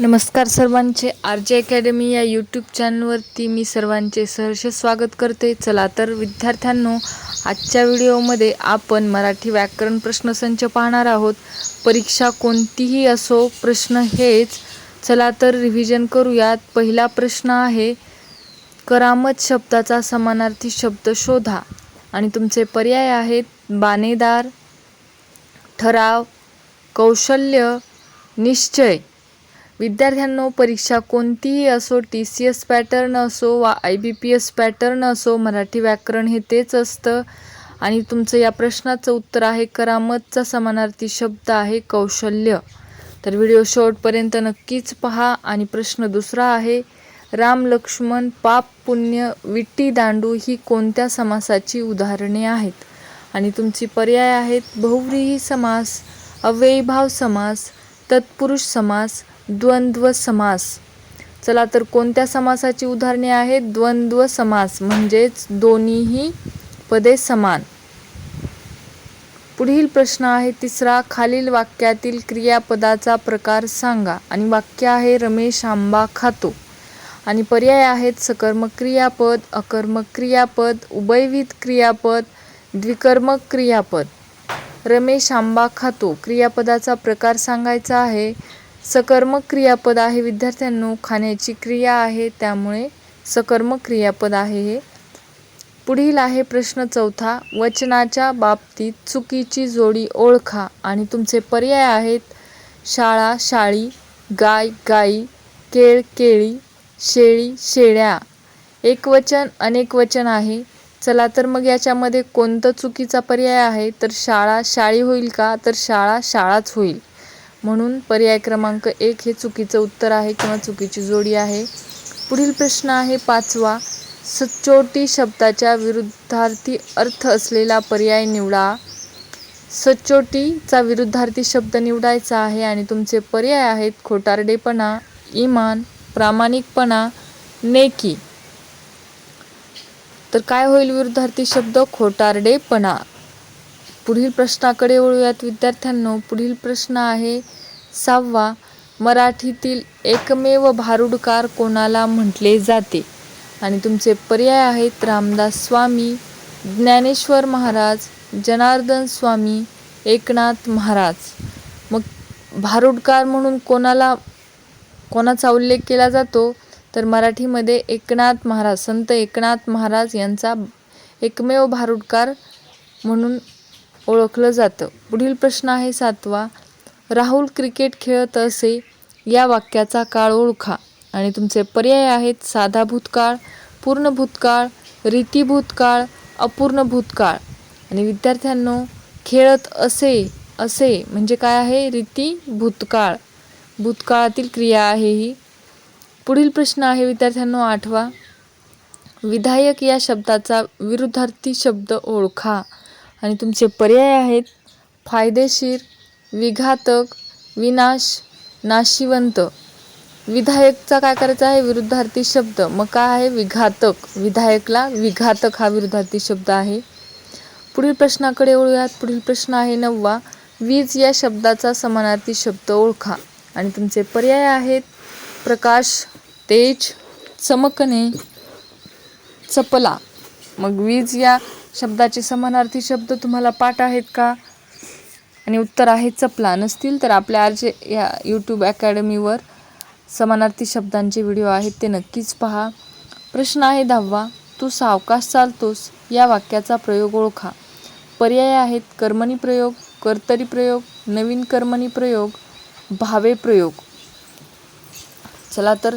नमस्कार सर्वांचे. R J academy या यूट्यूब चॅनलवरती मी सर्वांचे सहर्ष स्वागत करते. चला तर विद्यार्थ्यांनो आजच्या व्हिडिओमध्ये आपण मराठी व्याकरण प्रश्नसंच पाहणार आहोत. परीक्षा कोणतीही असो प्रश्न हेच. चला तर रिव्हिजन करूयात. पहिला प्रश्न आहे करामत शब्दाचा समानार्थी शब्द शोधा. आणि तुमचे पर्याय आहेत बानेदार ठराव कौशल्य निश्चय. विद्यार्थ्यांनो परीक्षा कोणतीही असो टी सी एस पॅटर्न असो वा I B P S pattern असो मराठी व्याकरण हे तेच असतं. आणि तुमचं या प्रश्नाचं उत्तर आहे करामतचा समानार्थी शब्द आहे कौशल्य. तर व्हिडिओ शेवटपर्यंत नक्कीच पहा. आणि प्रश्न दुसरा आहे राम लक्ष्मण पाप पुण्य विट्टी दांडू ही कोणत्या समासाची उदाहरणे आहेत? आणि तुमची पर्याय आहेत बहुव्रीही समास अव्ययीभाव समास तत्पुरुष समास द्वंद्व समास चला तर कोणत्या समासाची उदाहरणे आहेत? द्वंद्व समास म्हणजेच दोन्हीही पदे समान. पुढील प्रश्न आहे तिसरा. खालील वाक्यातील क्रियापदाचा प्रकार सांगा. आणि वाक्य आहे रमेश आंबा खातो. आणि पर्याय आहेत सकर्मक क्रियापद अकर्मक क्रियापद उभयविध क्रियापद द्विकर्मक क्रियापद. रमेश आंबा खातो. क्रियापदाचा प्रकार सांगायचा आहे सकर्मक क्रियापद आहे विद्यार्थ्यांनो खाण्याची क्रिया आहे त्यामुळे सकर्मक क्रियापद आहे हे. पुढील आहे प्रश्न चौथा वचनाच्या बाबतीत चुकीची जोडी ओळखा आणि तुमचे पर्याय आहेत शाळा शाळी गाय गाई केळ केळी शेळी शेळ्या. एकवचन अनेक वचन आहे. चला तर मग याच्यामध्ये कोणतं चुकीचा पर्याय आहे? तर शाळा शाळी होईल का? तर शाळा शाळाच होईल. म्हणून पर्याय क्रमांक एक हे चुकीचं उत्तर आहे किंवा चुकीची जोडी आहे. पुढील प्रश्न आहे पाचवा. सचोटी शब्दाच्या विरुद्धार्थी अर्थ असलेला पर्याय निवडा. सचोटीचा विरुद्धार्थी शब्द निवडायचा आहे आणि तुमचे पर्याय आहेत खोटारडेपणा इमान प्रामाणिकपणा नेकी. तर काय होईल विरुद्धार्थी शब्द? खोटारडेपणा. पुढील प्रश्नाकडे वळूयात विद्यार्थ्यांनो. पुढील प्रश्न आहे सहावा मराठीतील एकमेव भारुडकार कोणाला म्हटले जाते? आणि तुमचे पर्याय आहेत रामदास स्वामी ज्ञानेश्वर महाराज जनार्दन स्वामी एकनाथ महाराज. मग भारुडकार म्हणून कोणाला कोणाचा उल्लेख केला जातो? तर मराठीमध्ये एकनाथ महाराज संत एकनाथ महाराज यांचा एकमेव भारुडकार म्हणून ओळखलं जातं. पुढील प्रश्न आहे सातवा राहुल क्रिकेट खेळत असे या वाक्याचा काळ ओळखा. आणि तुमचे पर्याय आहेत साधा भूतकाळ पूर्ण भूतकाळ रीती भूतकाळ अपूर्ण भूतकाळ. आणि विद्यार्थ्यांनो खेळत असे असे म्हणजे काय आहे? रीती भूतकाळ. भूतकाळातील क्रिया आहे ही. पुढील प्रश्न आहे विद्यार्थ्यांनो आठवा. विधायक या शब्दाचा विरुद्धार्थी शब्द ओळखा. आणि तुमचे पर्याय आहेत फायदेशीर विघातक विनाश नाशिवंत. विधायकचा काय करायचा आहे? विरुद्धार्थी शब्द. मग काय आहे? विघातक. विधायकला विघातक हा विरुद्धार्थी शब्द आहे. पुढील प्रश्नाकडे वळूयात. पुढील प्रश्न आहे नववा. वीज या शब्दाचा समानार्थी शब्द ओळखा. आणि तुमचे पर्याय आहेत. प्रकाश तेज चमकणे चपला. मग वीज या शब्दाचे समानार्थी शब्द तुम्हाला पाठ आहेत का? आणि उत्तर आहे चपला. नसतील तर आपल्या आर जे या यूट्यूब अकॅडमीवर समानार्थी शब्दांचे व्हिडिओ आहेत ते नक्कीच पहा. प्रश्न आहे दहावा. तू सावकाश चालतोस या वाक्याचा प्रयोग ओळखा. पर्याय आहेत कर्मणी प्रयोग कर्तरी प्रयोग नवीन कर्मणी प्रयोग भावे प्रयोग. चला तर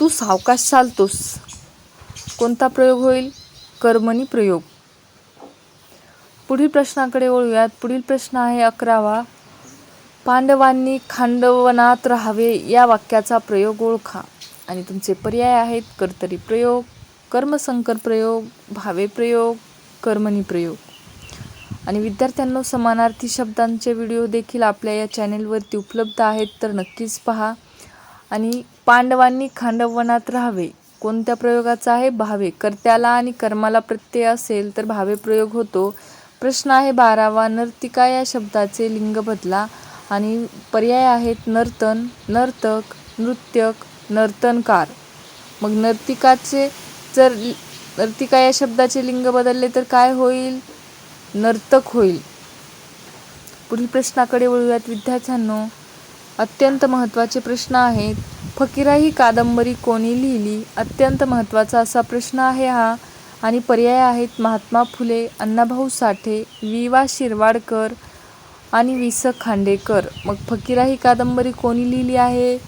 तू सावकाश चालतोस. कोणता प्रयोग होईल? कर्मणी प्रयोग. पुढील प्रश्नाकडे वळूयात. पुढील प्रश्न आहे अकरावा. पांडवांनी खांडवनात राहावे या वाक्याचा प्रयोग ओळखा. आणि तुमचे पर्याय आहेत कर्तरी प्रयोग कर्मसंकर प्रयोग भावे प्रयोग कर्मणी प्रयोग. आणि विद्यार्थ्यांना समानार्थी शब्दांचे व्हिडिओ देखील आपल्या या चॅनेलवरती उपलब्ध आहेत तर नक्कीच पहा. आणि पांडवांनी खांडवनात राहावे. कोणत्या प्रयोगाचा आहे? भावे. कर्त्याला आणि कर्माला प्रत्यय असेल तर भावे प्रयोग होतो. प्रश्न आहे बारावा. नर्तिका या शब्दाचे लिंग बदला आणि पर्याय आहेत नर्तन नर्तक नृत्यक नर्तनकार. मग नर्तिकाचे जर नर्तिका या शब्दाचे लिंग बदलले तर काय होईल? नर्तक होईल. पुढील प्रश्नाकडे वळूयात विद्यार्थ्यांनो. अत्यंत महत्त्वाचे प्रश्न आहेत. फकीरा ही कादंबरी कोणी लिहिली? अत्यंत महत्त्वाचा असा प्रश्न आहे हा. आणि पर्याय आहेत महात्मा फुले अण्णाभाऊ साठे वि वा शिरवाडकर आणि वि स खांडेकर. मग फकीरा ही कादंबरी कोणी लिहिली आहे?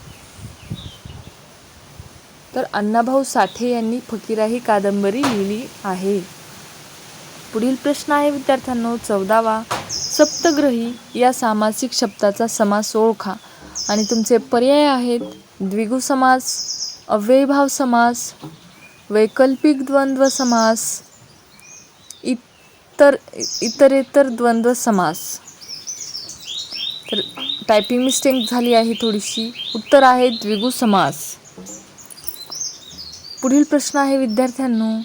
तर अण्णाभाऊ साठे यांनी फकीरा ही कादंबरी लिहिली आहे. पुढील प्रश्न आहे विद्यार्थ्यांनो चौदावा. सप्तग्रही या सामासिक शब्दाचा समास ओळखा. आणि तुमचे पर्याय आहेत द्विगु समास अव्ययभाव समास वैकल्पिक द्वंद्व समास इतर इतरेतर द्वंद्व समास. तर टायपिंग मिस्टेक झाली आहे थोडीशी. उत्तर आहे द्विगु समास. पुढील प्रश्न आहे विद्यार्थ्यांनो.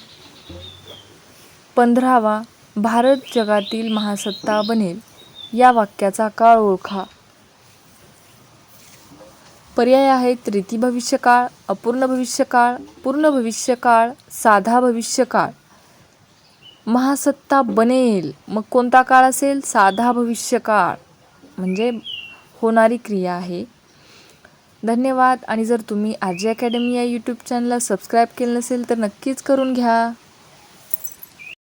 पंधरावा भारत जगातील महासत्ता बनेल. या वाक्याचा काळ ओळखा. पर्याय आहेत. रीती भविष्यकाळ अपूर्ण भविष्यकाळ पूर्ण भविष्यकाळ साधा भविष्यकाळ. महासत्ता बनेल. मग कोणता काळ असेल? साधा भविष्यकाळ. म्हणजे होणारी क्रिया आहे. धन्यवाद. आणि जर तुम्ही आर जे अकॅडमी या यूट्यूब चॅनलला सबस्क्राईब केलं नसेल तर नक्कीच करून घ्या.